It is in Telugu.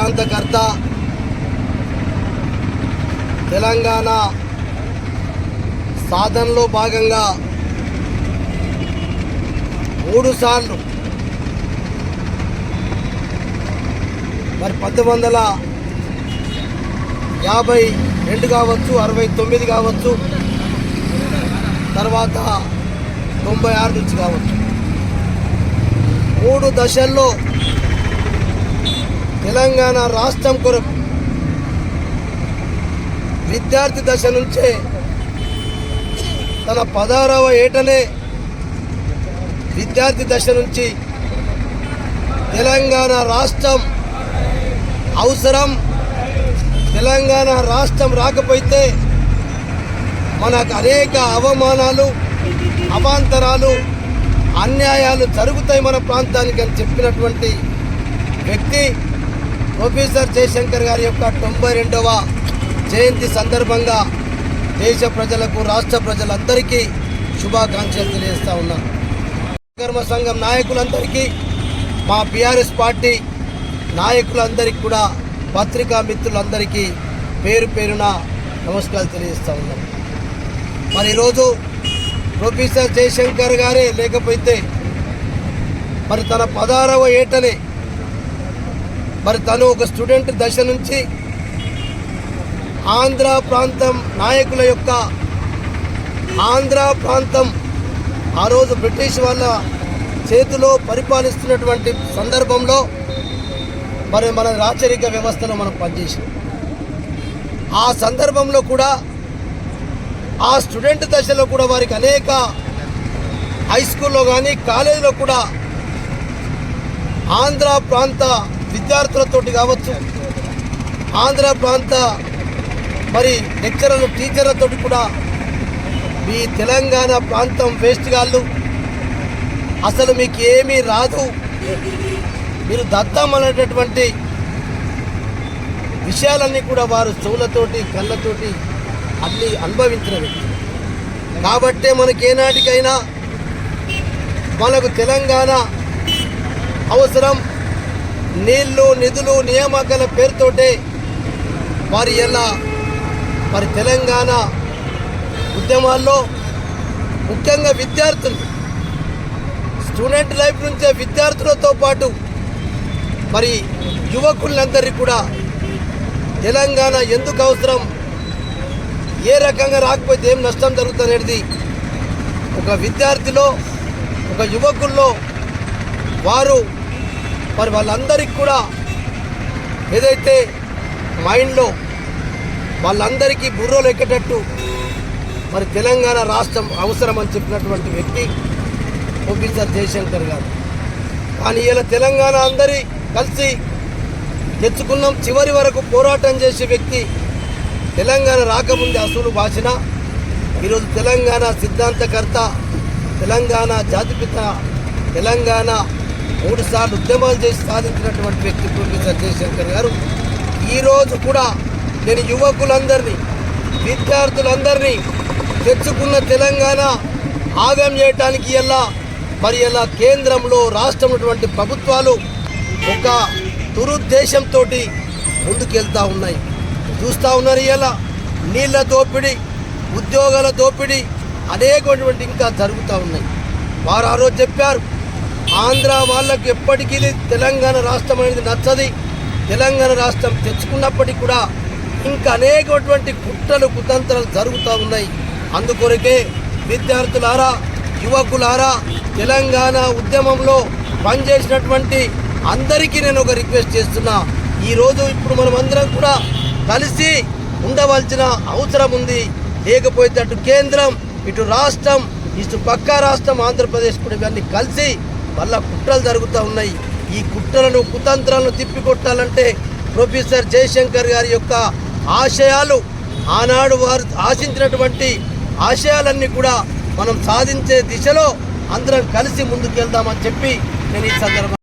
సిద్ధాంతకర్త తెలంగాణ సాధనలో భాగంగా మూడు సార్లు మరి పంతొమ్మిది వందల యాభై రెండు కావచ్చు అరవై తొమ్మిది కావచ్చు తర్వాత తొంభై ఆరు నుంచి కావచ్చు. మూడు దశల్లో తెలంగాణ రాష్ట్రం కొరకు విద్యార్థి దశ నుంచే తన పదహారవ ఏటనే విద్యార్థి దశ నుంచి తెలంగాణ రాష్ట్రం అవసరం. తెలంగాణ రాష్ట్రం రాకపోతే మనకు అనేక అవమానాలు అవాంతరాలు అన్యాయాలు జరుగుతాయి మన ప్రాంతానికి అని చెప్పినటువంటి వ్యక్తి ప్రొఫెసర్ జయశంకర్ గారి యొక్క తొంభై రెండవ జయంతి సందర్భంగా దేశ ప్రజలకు రాష్ట్ర ప్రజలందరికీ శుభాకాంక్షలు తెలియజేస్తా ఉన్నాను కర్మ సంఘం నాయకులందరికీ మా బీఆర్ఎస్ పార్టీ నాయకులందరికీ కూడా పత్రికా మిత్రులందరికీ పేరు పేరున నమస్కారాలు తెలియజేస్తా ఉన్నాం. మరి ఈరోజు ప్రొఫెసర్ జయశంకర్ గారే లేకపోతే మరి తన పదహారవ ఏటనే మరి తను ఒక స్టూడెంట్ దశ నుంచి ఆంధ్ర ప్రాంతం నాయకుల యొక్క ఆంధ్ర ప్రాంతం ఆ రోజు బ్రిటిష్ వాళ్ళ చేతిలో పరిపాలిస్తున్నటువంటి సందర్భంలో మరి మన రాచరిక వ్యవస్థలో మనం పనిచేసాం ఆ సందర్భంలో కూడా ఆ స్టూడెంట్ దశలో కూడా వారికి అనేక హై స్కూల్లో కానీ కాలేజీలో కూడా ఆంధ్ర ప్రాంత విద్యార్థులతోటి కావచ్చు ఆంధ్ర ప్రాంత మరి లెక్చరర్లు టీచర్లతోటి కూడా మీ తెలంగాణ ప్రాంతం వేస్ట్ గాళ్ళు. అసలు మీకు ఏమీ రాదు. మీరు దత్తం అనేటటువంటి విషయాలన్నీ కూడా వారు చెవులతోటి కళ్ళతోటి అన్ని అనుభవించిన వ్యక్తి కాబట్టే మనకి ఏనాటికైనా మనకు తెలంగాణ అవసరం. నీళ్ళు నిధులు నియామకాల పేరుతోటే వారి ఎలా మరి తెలంగాణ ఉద్యమాల్లో ముఖ్యంగా విద్యార్థులు స్టూడెంట్ లైఫ్ నుంచే విద్యార్థులతో పాటు మరి యువకులందరికీ కూడా తెలంగాణ ఎందుకు అవసరం? ఏ రకంగా రాకపోతే ఏం నష్టం జరుగుతుందనేది ఒక విద్యార్థిలో ఒక యువకుల్లో వారు మరి వాళ్ళందరికీ కూడా ఏదైతే మైండ్లో వాళ్ళందరికీ బుర్రలు ఎక్కేటట్టు మరి తెలంగాణ రాష్ట్రం అవసరం అని చెప్పినటువంటి వ్యక్తి ప్రొఫెసర్ జయశంకర్ గారు. కానీ ఇలా తెలంగాణ అందరి కలిసి తెచ్చుకున్నాం చివరి వరకు పోరాటం చేసే వ్యక్తి తెలంగాణ రాకముందే అసలు భాషన ఈరోజు తెలంగాణ సిద్ధాంతకర్త తెలంగాణ జాతిపిత తెలంగాణ మూడు సార్లు ఉద్యమాలు చేసి సాధించినటువంటి వ్యక్తి ప్రొఫెసర్ జయశంకర్ గారు. ఈరోజు కూడా నేను యువకులందరినీ విద్యార్థులందరినీ తెచ్చుకున్న తెలంగాణ ఆగం చేయటానికి ఎలా మరి ఎలా కేంద్రంలో రాష్ట్రంటువంటి ప్రభుత్వాలు ఒక దురుద్దేశంతో ముందుకెళ్తా ఉన్నాయి. చూస్తూ ఉన్నారు ఇలా నీళ్ళ దోపిడీ ఉద్యోగాల దోపిడీ అనేకటువంటి ఇంకా జరుగుతూ ఉన్నాయి. వారు ఆ రోజు చెప్పారు ఆంధ్ర వాళ్ళకి ఎప్పటికీ ఇది తెలంగాణ రాష్ట్రం అనేది నచ్చది. తెలంగాణ రాష్ట్రం తెచ్చుకున్నప్పటికీ కూడా ఇంకా అనేకటువంటి కుట్రలు కుతంత్రాలు జరుగుతూ ఉన్నాయి. అందుకొరకే విద్యార్థులారా యువకులారా తెలంగాణ ఉద్యమంలో పనిచేసినటువంటి అందరికీ నేను ఒక రిక్వెస్ట్ చేస్తున్నా. ఈరోజు ఇప్పుడు మనం అందరం కూడా కలిసి ఉండవలసిన అవసరం ఉంది. లేకపోతే అటు కేంద్రం ఇటు రాష్ట్రం ఇటు పక్క రాష్ట్రం ఆంధ్రప్రదేశ్ కూడా ఇవన్నీ కలిసి మళ్ళా కుట్రలు జరుగుతూ ఉన్నాయి. ఈ కుట్రలను కుతంత్రాలను తిప్పికొట్టాలంటే ప్రొఫెసర్ జయశంకర్ గారి యొక్క ఆశయాలు ఆనాడు వారు ఆశించినటువంటి ఆశయాలన్నీ కూడా మనం సాధించే దిశలో అందరం కలిసి ముందుకెళ్దామని చెప్పి నేను ఈ సందర్భంగా